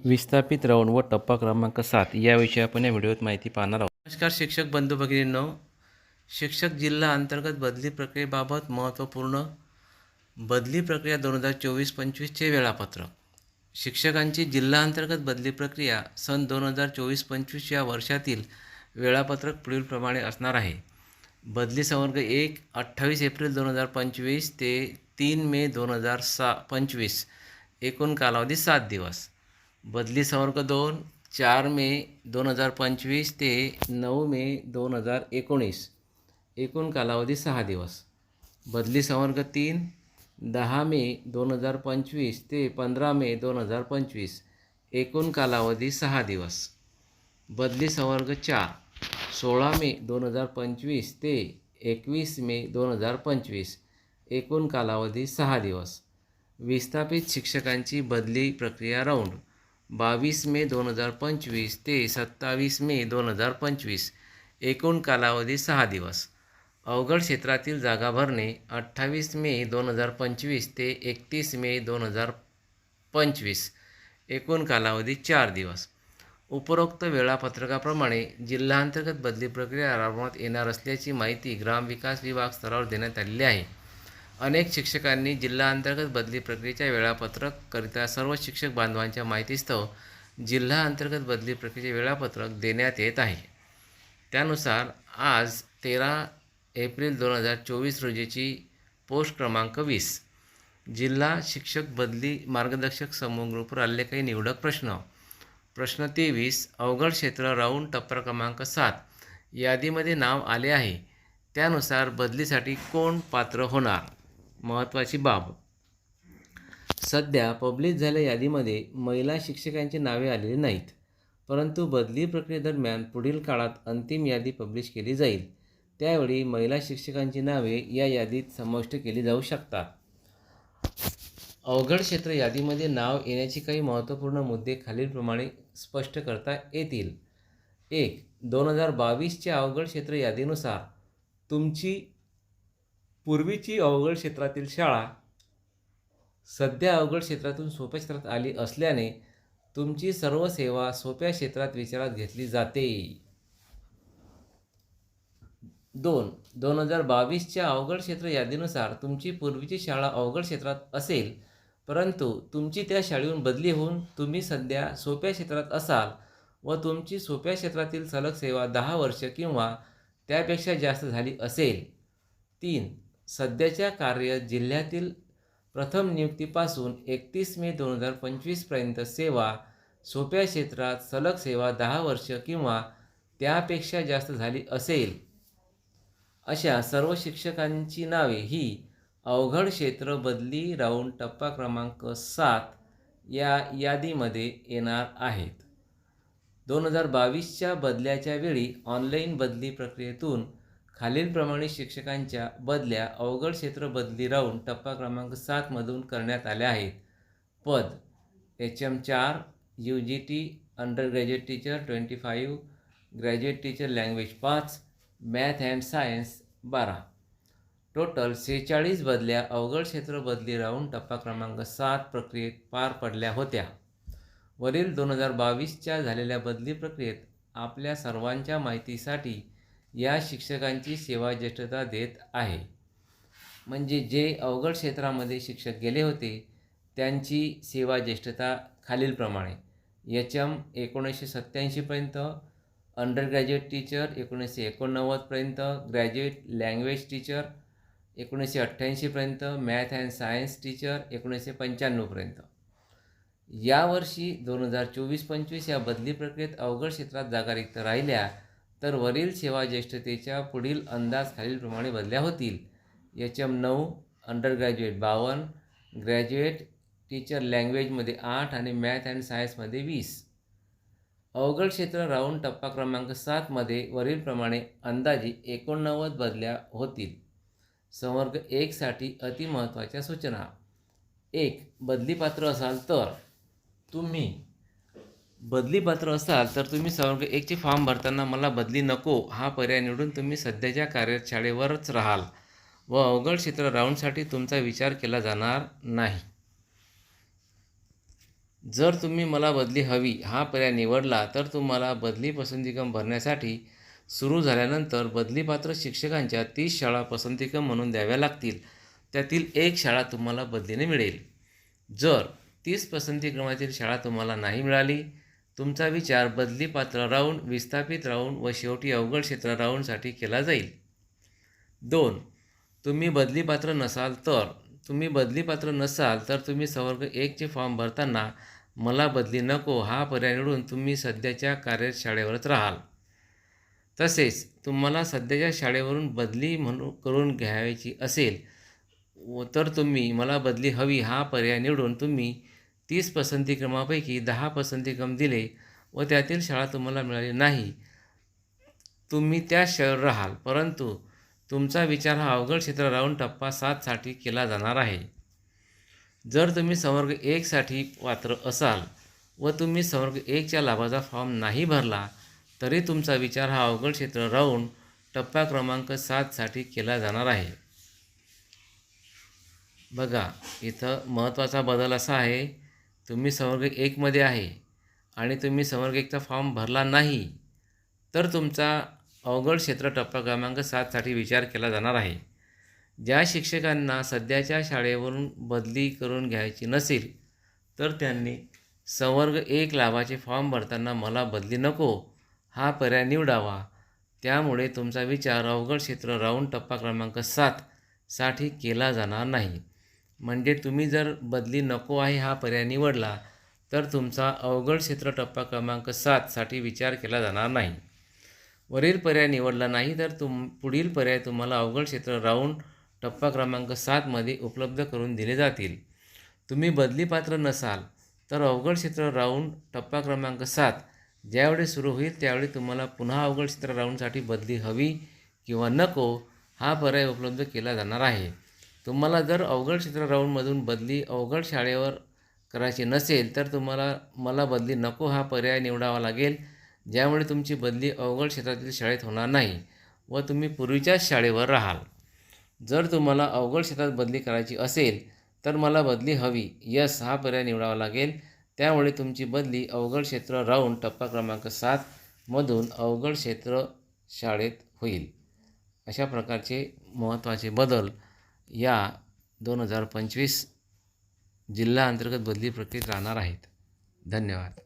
विस्थापित राऊंड व टप्पा क्रमांक सात याविषयी आपण या व्हिडिओत माहिती पाहणार आहोत. नमस्कार शिक्षक बंधू भगिनींनो. शिक्षक जिल्हा अंतर्गत बदली प्रक्रियेबाबत महत्त्वपूर्ण बदली प्रक्रिया दोन हजार चोवीस पंचवीसचे वेळापत्रक. शिक्षकांची जिल्हा अंतर्गत बदली प्रक्रिया सन दोन हजार चोवीस पंचवीस या वर्षातील वेळापत्रक पुढीलप्रमाणे असणार आहे. बदली संवर्ग एक अठ्ठावीस एप्रिल दोन हजार पंचवीस ते तीन मे दोन हजार सा पंचवीस. एकूण कालावधी सात दिवस. बदली संवर्ग दोन चार मे दोन हजार पंचवीस ते नऊ मे दोन हजार एकोणीस. एकूण कालावधी सहा दिवस. बदली संवर्ग तीन दहा मे दोन हजार पंचवीस ते पंधरा मे दोन हजार पंचवीस. एकूण कालावधी सहा दिवस. बदली संवर्ग चार सोळा मे दोन हजार पंचवीस ते एकवीस मे दोन हजार पंचवीस. एकूण कालावधी सहा दिवस. विस्थापित शिक्षकांची बदली प्रक्रिया राऊंड. बावीस मे दोन हजार पंचवीस ते सत्तावीस मे दोन हजार पंचवीस एकूण कालावधी सहा दिवस. अवघड क्षेत्रातील जागा भरणे अठ्ठावीस मे दोन हजार पंचवीस ते एकतीस मे दोन हजार पंचवीस एकूण कालावधी चार दिवस. उपरोक्त वेळापत्रकाप्रमाणे जिल्हांतर्गत बदली प्रक्रिया राबवण्यात येणार असल्याची माहिती ग्रामविकास विभाग स्तरावर देण्यात आलेली आहे. अनेक शिक्षकांनी जिल्हाअंतर्गत बदली प्रक्रियेच्या वेळापत्रककरिता सर्व शिक्षक बांधवांच्या माहितीस्तव जिल्हा अंतर्गत बदली प्रक्रियेचे वेळापत्रक देण्यात येत आहे. त्यानुसार आज तेरा एप्रिल दोन हजार चोवीस रोजीची पोस्ट क्रमांक वीस. जिल्हा शिक्षक बदली मार्गदर्शक समूह ग्रुपवर आलेले काही निवडक प्रश्न. प्रश्न तेवीस अवघड क्षेत्र राऊंड टप्पा क्रमांक सात. यादीमध्ये नाव आले आहे. त्यानुसार बदलीसाठी कोण पात्र होणार? महत्त्वाची बाब. सध्या पब्लिश झालेल्या यादीमध्ये महिला शिक्षकांची नावे आलेली नाहीत. परंतु बदली प्रक्रियेदरम्यान पुढील काळात अंतिम यादी पब्लिश केली जाईल. त्यावेळी महिला शिक्षकांची नावे या यादीत समाविष्ट केली जाऊ शकतात. अवघड क्षेत्र यादीमध्ये नाव येण्याचे काही महत्त्वपूर्ण मुद्दे खालीलप्रमाणे स्पष्ट करता येतील. एक दोन हजार बावीसच्या अवघड क्षेत्र यादीनुसार तुमची पूर्वीची अवघड क्षेत्रातील शाळा सध्या अवघड क्षेत्रातून सोप्या क्षेत्रात आली असल्याने तुमची सर्व सेवा सोप्या क्षेत्रात विचारात घेतली जाते. दोन दोन हजार बावीसच्या अवघड क्षेत्र यादीनुसार तुमची पूर्वीची शाळा अवघड क्षेत्रात असेल परंतु तुमची त्या शाळेहून बदली होऊन तुम्ही सध्या सोप्या क्षेत्रात असाल व तुमची सोप्या क्षेत्रातील सलग सेवा दहा वर्ष किंवा त्यापेक्षा जास्त झाली असेल. तीन सध्याच्या कार्य जिल्ह्यातील प्रथम नियुक्तीपासून एकतीस मे दोन हजार पंचवीसपर्यंत सेवा सोप्या क्षेत्रात सलग सेवा दहा वर्ष किंवा त्यापेक्षा जास्त झाली असेल. अशा सर्व शिक्षकांची नावे ही अवघड क्षेत्र बदली राऊंड टप्पा क्रमांक सात या यादीमध्ये येणार आहेत. दोन हजार बावीसच्या बदल्याच्या वेळी ऑनलाईन बदली प्रक्रियेतून खालीलप्रमाणे शिक्षकांच्या बदल्या अवघड क्षेत्र बदली राहून टप्पा क्रमांक सातमधून करण्यात आल्या आहेत. पद एच एम चार U G T under graduate teacher twenty five graduate teacher language पाच मॅथ अँड सायन्स बारा. टोटल सेहेचाळीस बदल्या अवघड क्षेत्र बदली राहून टप्पा क्रमांक सात प्रक्रियेत पार पडल्या होत्या. वरील दोन हजार बावीसच्या झालेल्या बदली प्रक्रियेत आपल्या सर्वांच्या माहितीसाठी या शिक्षकांची सेवा ज्येष्ठता देत आहे. म्हणजे जे अवघड क्षेत्रामध्ये शिक्षक गेले होते त्यांची सेवा ज्येष्ठता खालीलप्रमाणे. एच एम एकोणीसशे सत्त्याऐंशीपर्यंत अंडर ग्रॅज्युएट टीचर एकोणीसशे एकोणनव्वदपर्यंत ग्रॅज्युएट लँग्वेज टीचर एकोणीसशे अठ्ठ्याऐंशीपर्यंत मॅथ अँड सायन्स टीचर एकोणीसशे पंच्याण्णवपर्यंत यावर्षी दोन हजार चोवीस पंचवीस या बदली प्रक्रियेत अवघड क्षेत्रात जागा रिक्त राहिल्या तर वरील सेवा ज्येष्ठतेच्या पुढील अंदाज खालीलप्रमाणे बदल्या होतील. एच एम नऊ अंडर ग्रॅज्युएट बावन्न ग्रॅज्युएट टीचर लँग्वेजमध्ये आठ आणि मॅथ अँड सायन्समध्ये वीस. अवघड क्षेत्र राऊंड टप्पा क्रमांक सातमध्ये वरीलप्रमाणे अंदाजे एकोणनव्वद बदल्या होतील. संवर्ग एकसाठी अतिमहत्त्वाच्या सूचना. एक बदलीपात्र असाल तर. तुम्ही बदली पात्र असाल तर तुम्ही संवर्ग एकचे फॉर्म भरताना मला बदली नको. हा पर्याय निवडून तुम्ही सध्याच्या कार्यशाळेवरच राहाल. व अवघड क्षेत्र राऊंडसाठी तुमचा विचार केला जाणार नाही. जर तुम्ही मला बदली हवी हा पर्याय निवडला तर तुम्हाला बदली पसंतीक्रम भरण्यासाठी सुरू झाल्यानंतर बदलीपात्र शिक्षकांच्या तीस शाळा पसंतीक्रम म्हणून द्याव्या लागतील. त्यातील एक शाळा तुम्हाला बदलीने मिळेल. जर तीस पसंतीक्रमातील शाळा तुम्हाला नाही मिळाली तुमचा विचार बदली पात्र राऊंड विस्थापित राऊंड व शेवटी अवघड क्षेत्र राऊंडसाठी केला जाईल. दोन तुम्ही बदली पात्र नसाल तर तुम्ही बदली पात्र नसाल तर तुम्ही संवर्ग एकचे फॉर्म भरताना मला बदली नको हा पर्याय निवडून तुम्ही सध्याच्या कार्यशाळेवरच राहाल. तसेच तुम्हाला सध्याच्या शाळेवरून बदली म्हणून करून घ्यायची असेल व तर तुम्ही मला बदली हवी हा पर्याय निवडून तुम्ही तीस पसंतीक्रमापैकी दहा पसंतीक्रम दिले व त्यातील शाळा तुम्हाला मिळाली नाही. तुम्ही त्या शहर राहाल परंतु तुमचा विचार हा अवघड क्षेत्र राहून टप्पा सातसाठी केला जाणार आहे. जर तुम्ही संवर्ग एकसाठी पात्र असाल व तुम्ही संवर्ग एकच्या लाभाचा फॉर्म नाही भरला तरी तुमचा विचार हा अवघड क्षेत्र राहून टप्पा क्रमांक सातसाठी केला जाणार आहे. बघा इथं महत्त्वाचा बदल असा आहे तुम्ही संवर्ग एकमध्ये आहे आणि तुम्ही संवर्ग एकचा फॉर्म भरला नाही तर तुमचा अवघड क्षेत्र टप्पा क्रमांक सातसाठी विचार केला जाणार आहे. ज्या शिक्षकांना सध्याच्या शाळेवरून बदली करून घ्यायची नसेल तर त्यांनी संवर्ग एक लाभाचे फॉर्म भरताना मला बदली नको हा पर्याय निवडावा. त्यामुळे तुमचा विचार अवघड क्षेत्र राऊंड टप्पा क्रमांक सातसाठी केला जाणार नाही. म्हणजे तुम्ही जर बदली नको आहे हा पर्याय निवडला तर तुमचा अवघड क्षेत्र टप्पा क्रमांक सातसाठी विचार केला जाणार नाही. वरील पर्याय निवडला नाही तर तुम पुढील पर्याय तुम्हाला अवघड क्षेत्र राऊंड टप्पा क्रमांक सातमध्ये उपलब्ध करून दिले जातील. तुम्ही बदलीपात्र नसाल तर अवघड क्षेत्र राऊंड टप्पा क्रमांक सात ज्यावेळी सुरू होईल त्यावेळी तुम्हाला पुन्हा अवघड क्षेत्र राऊंडसाठी बदली हवी किंवा नको हा पर्याय उपलब्ध केला जाणार आहे. तुम्हाला जर अवघड क्षेत्र राऊंडमधून बदली अवघड शाळेवर करायची नसेल तर तुम्हाला मला बदली नको हा पर्याय निवडावा लागेल ज्यामुळे तुमची बदली अवघड क्षेत्रातील शाळेत होणार नाही व तुम्ही पूर्वीच्याच शाळेवर राहाल. जर तुम्हाला अवघड क्षेत्रात बदली करायची असेल तर मला बदली हवी. यस हा पर्याय निवडावा लागेल. त्यामुळे तुमची बदली अवघड क्षेत्र राऊंड टप्पा क्रमांक सातमधून अवघड क्षेत्र शाळेत होईल. अशा प्रकारचे महत्त्वाचे बदल या दोन हजार पंचवीस जिल्हा अंतर्गत बदली प्रक्रियेत राहणार आहेत. धन्यवाद.